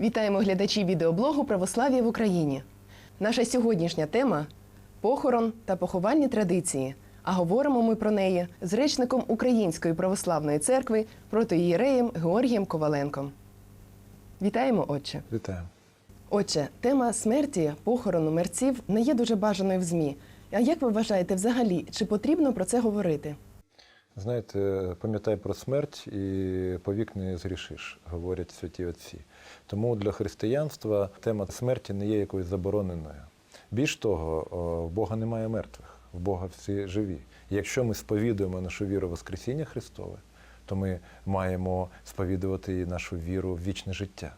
Вітаємо глядачі відеоблогу Православ'я в Україні. Наша сьогоднішня тема похорон та поховальні традиції. А говоримо ми про неї з речником Української православної церкви протоієреєм Георгієм Коваленком. Вітаємо, отче. Вітаю. Отче, тема смерті, похорону мерців не є дуже бажаною в ЗМІ. А як ви вважаєте взагалі, чи потрібно про це говорити? Знаєте, пам'ятай про смерть і повік не зрішиш, говорять святі отці. Тому для християнства тема смерті не є якоюсь забороненою. Більш того, в Бога немає мертвих, в Бога всі живі. І якщо ми сповідуємо нашу віру Воскресіння Христове, то ми маємо сповідувати нашу віру в вічне життя.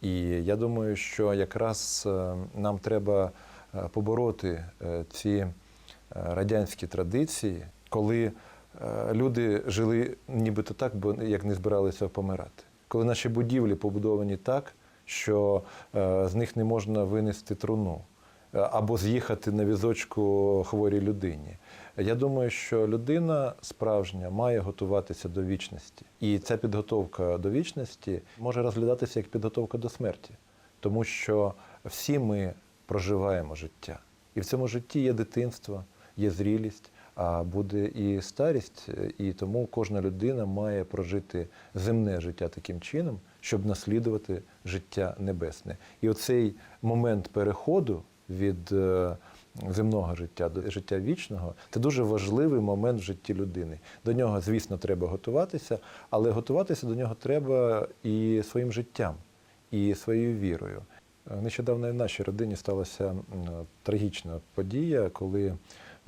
І я думаю, що якраз е, нам треба е, побороти е, ці радянські традиції, коли люди жили нібито так, бо як не збиралися помирати. Коли наші будівлі побудовані так, що е, з них не можна винести труну е, або з'їхати на візочку хворій людині. Я думаю, що людина справжня має готуватися до вічності. І ця підготовка до вічності може розглядатися як підготовка до смерті, тому що всі ми проживаємо життя. І в цьому житті є дитинство, є зрілість, а буде і старість, і тому кожна людина має прожити земне життя таким чином, щоб наслідувати життя небесне. І оцей момент переходу від е, земного життя до життя вічного це дуже важливий момент в житті людини. До нього, звісно, треба готуватися, але готуватися до нього треба і своїм життям, і своєю вірою. Е, Нещодавно в нашій родині сталася трагічна подія, коли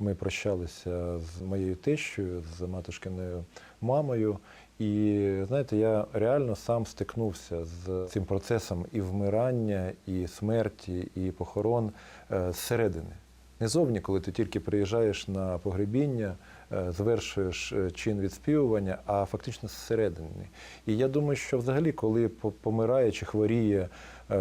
ми прощалися з моєю тещою, з матушкиною мамою. І знаєте, я реально сам стикнувся з цим процесом і вмирання, і смерті, і похорон е, зсередини. Не зовні, коли ти тільки приїжджаєш на погребіння, е, звершуєш е, чин відспівування, а фактично зсередини. І я думаю, що взагалі, коли по- помирає чи хворіє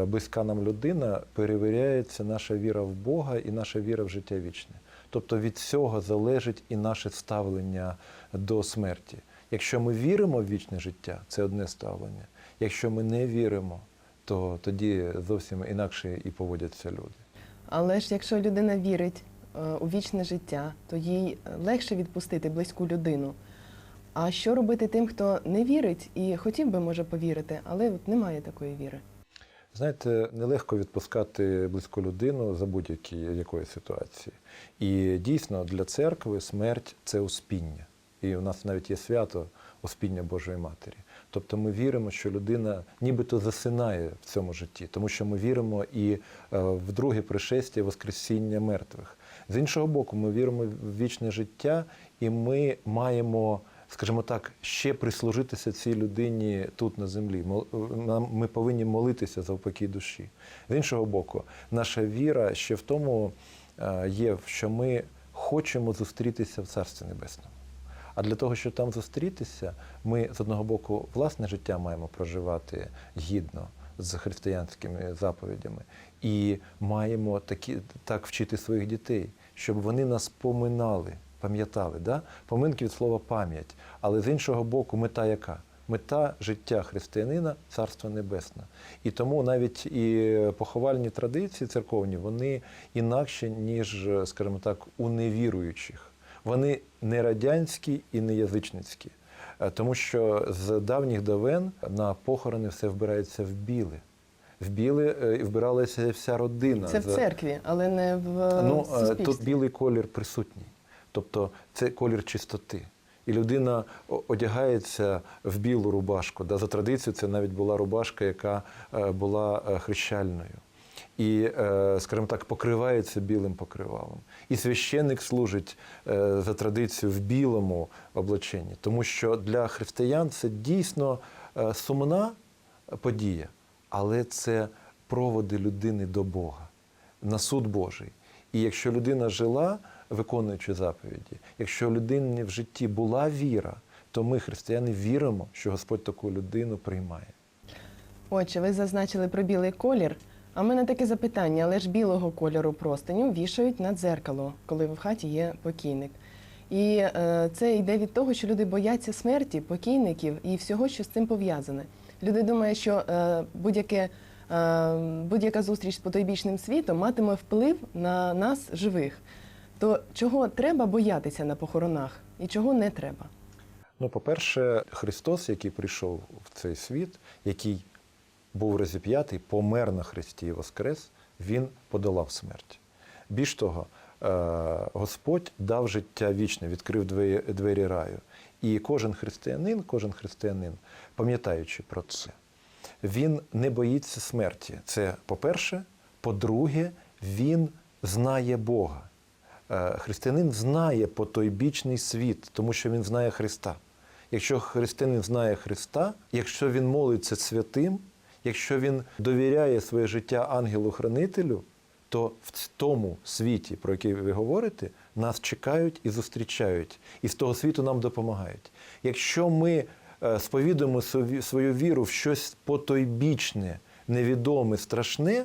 близька нам людина, перевіряється наша віра в Бога і наша віра в життя вічне. Тобто від цього залежить і наше ставлення до смерті. Якщо ми віримо в вічне життя, це одне ставлення. Якщо ми не віримо, то тоді зовсім інакше і поводяться люди. Але ж якщо людина вірить е, у вічне життя, то їй легше відпустити близьку людину. А що робити тим, хто не вірить і хотів би, може, повірити, але от немає такої віри? Знаєте, нелегко відпускати близьку людину за будь-які якої ситуації. І дійсно для церкви смерть це успіння. І у нас навіть є свято успіння Божої Матері. Тобто ми віримо, що людина нібито засинає в цьому житті, тому що ми віримо і е, в друге пришестя Воскресіння мертвих. З іншого боку, ми віримо в вічне життя, і ми маємо скажімо так, ще прислужитися цій людині тут на землі. Нам- Ми повинні молитися за упокій душі. З іншого боку, наша віра ще в тому е, є, що ми хочемо зустрітися в Царстві Небесному. А для того, щоб там зустрітися, ми з одного боку власне життя маємо проживати гідно з християнськими заповідями, і маємо такі, так вчити своїх дітей, щоб вони нас поминали, пам'ятали. Да? Поминки від слова пам'ять. Але з іншого боку, мета яка? Мета життя християнина царство небесне. І тому навіть і поховальні традиції церковні, вони інакші, ніж, скажімо так, у невіруючих. Вони не радянські і не язичницькі. Е, Тому що з давніх давен на похорони все вбирається в біле. В біле вбиралася вся родина. Це в церкві, але не в Ну, е, суспільстві. тут білий колір присутній. Тобто це колір чистоти. І людина одягається в білу рубашку. Да, за традицією, це навіть була рубашка, яка е, була е, хрещальною. І, е, скажімо так, покривається білим покривалом. І священник служить за традицією в білому облаченні, тому що для християн це дійсно сумна подія, але це проводи людини до Бога на суд Божий. І якщо людина жила, виконуючи заповіді, якщо у людини в житті була віра, то ми, християни, віримо, що Господь таку людину приймає. Отже, ви зазначили про білий колір. А в мене таке запитання, але ж білого кольору простиню вішають на дзеркало, коли в хаті є покійник. І е, це йде від того, що люди бояться смерті, покійників і всього, що з цим пов'язане. Люди думають, що е, будь-яке е, будь-яка зустріч з потойбічним світом матиме вплив на нас живих. То чого треба боятися на похоронах і чого не треба? Ну, по-перше, Христос, який прийшов в цей світ, який був розіп'ятий, помер на Христі і воскрес, він подолав смерть. Більш того, е, Господь дав життя вічне, відкрив двері, двері раю. І кожен християнин, кожен християнин, пам'ятаючи про це, він не боїться смерті. Це по-перше. По-друге, він знає Бога. Е, Християнин знає потойбічний світ, тому що він знає Христа. Якщо християнин знає Христа, якщо він молиться святим, якщо він довіряє своє життя ангелу-хранителю, то в тому світі, про який ви говорите, нас чекають і зустрічають, і з того світу нам допомагають. Якщо ми е, сповідуємо свою віру в щось потойбічне, невідоме, страшне,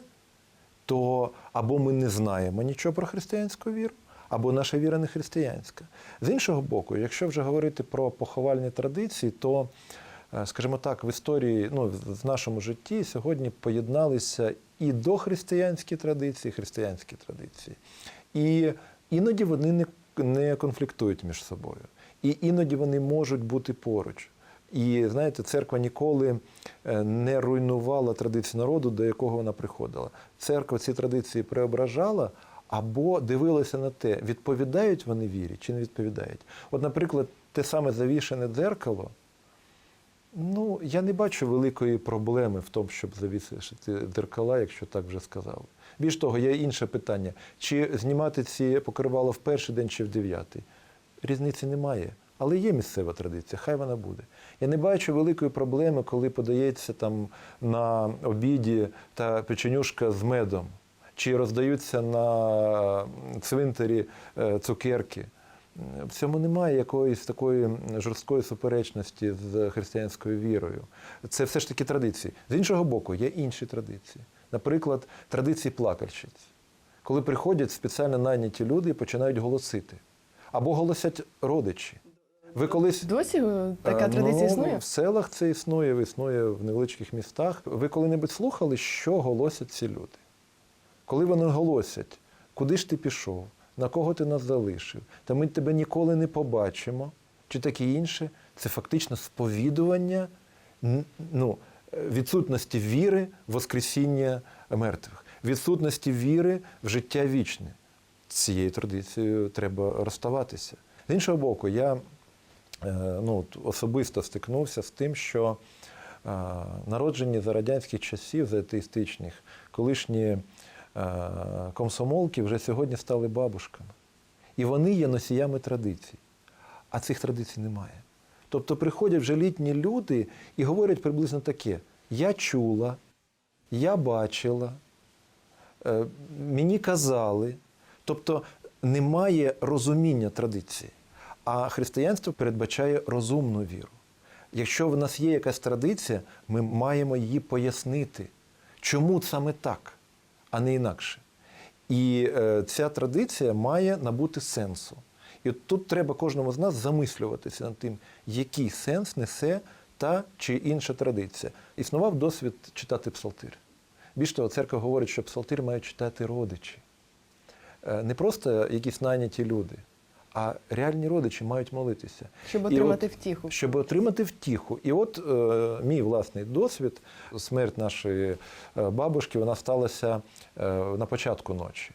то або ми не знаємо нічого про християнську віру, або наша віра не християнська. З іншого боку, якщо вже говорити про поховальні традиції, то, е, скажімо так, в історії, ну, в нашому житті сьогодні поєдналися і дохристиянські традиції, і християнські традиції. І іноді вони не, не конфліктують між собою. І іноді вони можуть бути поруч. І знаєте, церква ніколи е, не руйнувала традиції народу, до якого вона приходила. Церква ці традиції преображала або дивилася на те, відповідають вони вірі чи не відповідають. От, наприклад, те саме завішене дзеркало. Ну, я не бачу великої проблеми в тому, щоб завісити дзеркала, якщо так вже сказали. Більш того, є інше питання: чи знімати ці покривала в перший день чи в дев'ятий? Різниці немає. Але є місцева традиція, хай вона буде. Я не бачу великої проблеми, коли подається там на обіді та печенюшка з медом, чи роздаються на цвинтарі е, цукерки. В цьому немає якоїсь такої жорсткої суперечності з християнською вірою. Це все ж таки традиції. З іншого боку, є інші традиції. Наприклад, традиції плакальщиць, коли приходять спеціально найняті люди і починають голосити. Або голосять родичі. Ви колись Досі е, така Е, традиція ну, існує? В селах це існує, існує в невеличких містах. Ви коли-небудь слухали, що голосять ці люди? Коли вони голосять, куди ж ти пішов, на кого ти нас залишив, та ми тебе ніколи не побачимо, чи таке інше, це фактично сповідування ну, відсутності віри в Воскресіння мертвих, відсутності віри в життя вічне. Цією традицією треба розставатися. З іншого боку, я е, ну, особисто стикнувся з тим, що е, народжені за радянських часів, за атеїстичних, колишні комсомолки вже сьогодні стали бабушками. І вони є носіями традицій. А цих традицій немає. Тобто приходять вже літні люди і говорять приблизно таке: я чула, я бачила, е, мені казали. Тобто немає розуміння традиції. А християнство передбачає розумну віру. Якщо в нас є якась традиція, ми маємо її пояснити, чому саме так, а не інакше. І е, ця традиція має набути сенсу. І от тут треба кожному з нас замислюватися над тим, який сенс несе та чи інша традиція. Існував досвід читати псалтир. Більш того, церква говорить, що псалтир мають читати родичі. Е, Не просто якісь найняті люди, а реальні родичі мають молитися. Щоб І отримати от- втіху. щоб отримати втіху. І от е, мій власний досвід, смерть нашої е, бабушки, вона сталася е, на початку ночі.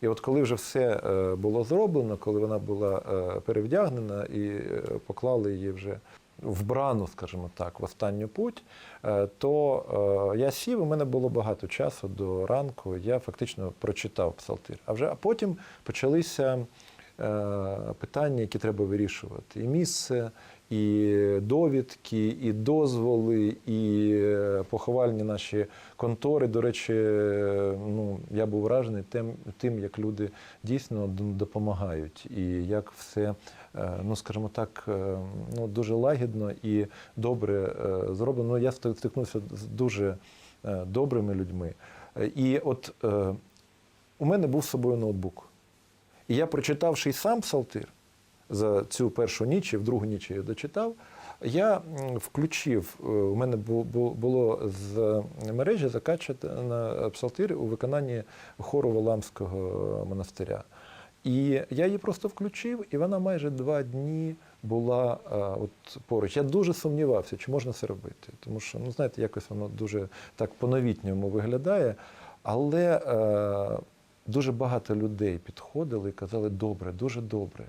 І от коли вже все е, було зроблено, коли вона була е, перевдягнена і е, поклали її вже вбрану, скажімо так, в останню путь, е, то е, я сів, у мене було багато часу до ранку, я фактично прочитав псалтир. А вже а потім почалися питання, які треба вирішувати. І місце, і довідки, і дозволи, і е, поховальні наші контори. До речі, е, ну, я був вражений тим, тим, як люди дійсно допомагають, і як все, е, ну скажімо так, е, ну, дуже лагідно і добре е, зроблено. Ну, я ст- стикнувся з дуже е, добрими людьми. Е, І от е, у мене був з собою ноутбук. І я, прочитавши й сам псалтир за цю першу ніч, і в другу ніч я дочитав, Я включив, е, у мене бу- бу- було з мережі закачана псалтир у виконанні хору Валамського монастиря. І я її просто включив, і вона майже два дні була а, от поруч. Я дуже сумнівався, чи можна це робити. Тому що, ну знаєте, якось воно дуже так по-новітньому виглядає. Але е, дуже багато людей підходили і казали, добре, дуже добре.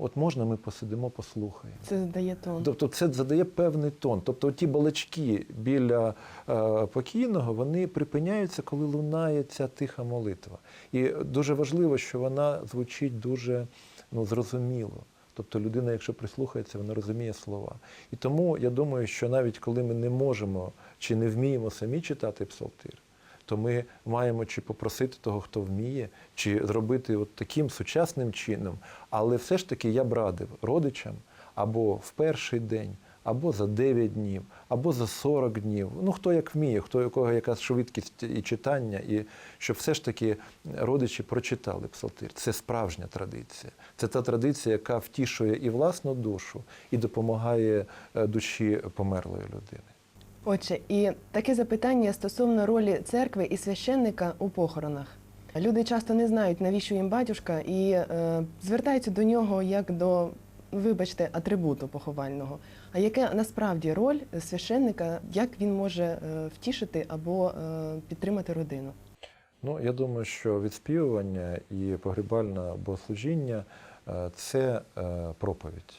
От можна ми посидимо, послухаємо. Це дає тон. Тобто це задає певний тон. Тобто ті балачки біля е, покійного вони припиняються, коли лунає ця тиха молитва. І дуже важливо, що вона звучить дуже ну, зрозуміло. Тобто людина, якщо прислухається, вона розуміє слова. І тому я думаю, що навіть коли ми не можемо чи не вміємо самі читати псалтир, то ми маємо чи попросити того, хто вміє, чи зробити от таким сучасним чином. Але все ж таки я б радив родичам або в перший день, або за 9 днів, або за 40 днів. Ну хто як вміє, хто у кого якась швидкість і читання, і щоб все ж таки родичі прочитали псалтир. Це справжня традиція. Це та традиція, яка втішує і власну душу, і допомагає е, душі померлої людини. Отже, і таке запитання стосовно ролі церкви і священника у похоронах. Люди часто не знають, навіщо їм батюшка, і е, звертаються до нього як до, вибачте, атрибуту поховального. А яка насправді роль священника, як він може е, втішити або е, підтримати родину? Ну, я думаю, що відспівування і погребальне богослужіння е, це е, проповідь.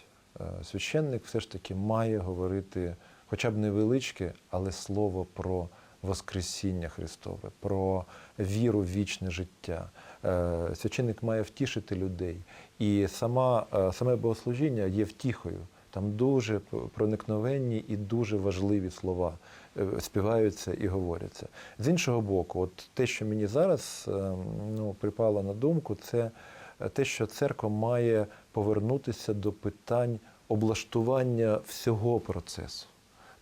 Священник все ж таки має говорити хоча б невеличке, але слово про Воскресіння Христове, про віру в вічне життя. Е, Священник має втішити людей. І сама, е, саме богослужіння є втіхою. Там дуже проникновенні і дуже важливі слова е, співаються і говоряться. З іншого боку, от те, що мені зараз ну, припало на думку, це те, що церква має повернутися до питань облаштування всього процесу,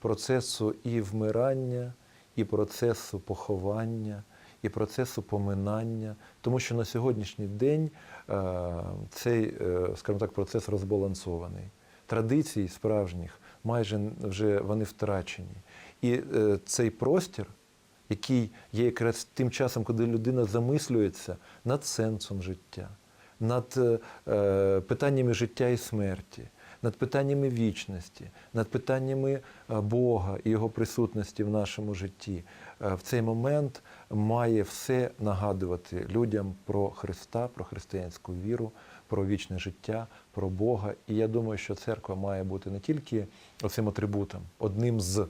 процесу і вмирання, і процесу поховання, і процесу поминання, тому що на сьогоднішній день е, цей, е, скажімо так, процес розбалансований. Традицій справжніх майже вже вони втрачені. І е, цей простір, який є якраз тим часом, коли людина замислюється над сенсом життя, над питаннями життя і смерті, над питаннями вічності, над питаннями е, Бога і Його присутності в нашому житті, е, в цей момент має все нагадувати людям про Христа, про християнську віру, про вічне життя, про Бога. І я думаю, що церква має бути не тільки оцим атрибутом, одним з,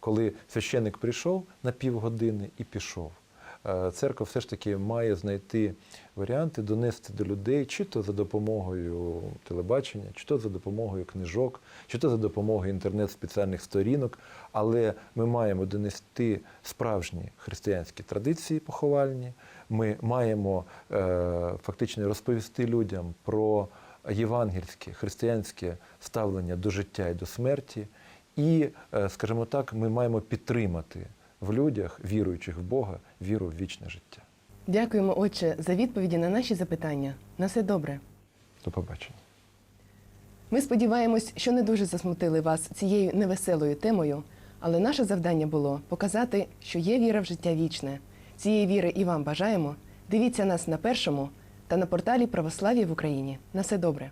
коли священник прийшов на півгодини і пішов. Е, Церква все ж таки має знайти варіанти, донести до людей, чи то за допомогою телебачення, чи то за допомогою книжок, чи то за допомогою інтернет-спеціальних сторінок. Але ми маємо донести справжні християнські традиції поховальні. Ми маємо е, фактично розповісти людям про євангельське християнське ставлення до життя і до смерті. І, е, скажімо так, ми маємо підтримати в людях, віруючих в Бога, віру в вічне життя. Дякуємо, отче, за відповіді на наші запитання. На все добре. До побачення. Ми сподіваємось, що не дуже засмутили вас цією невеселою темою, але наше завдання було показати, що є віра в життя вічне. Цієї віри і вам бажаємо. Дивіться нас на першому та на порталі Православ'я в Україні. На все добре.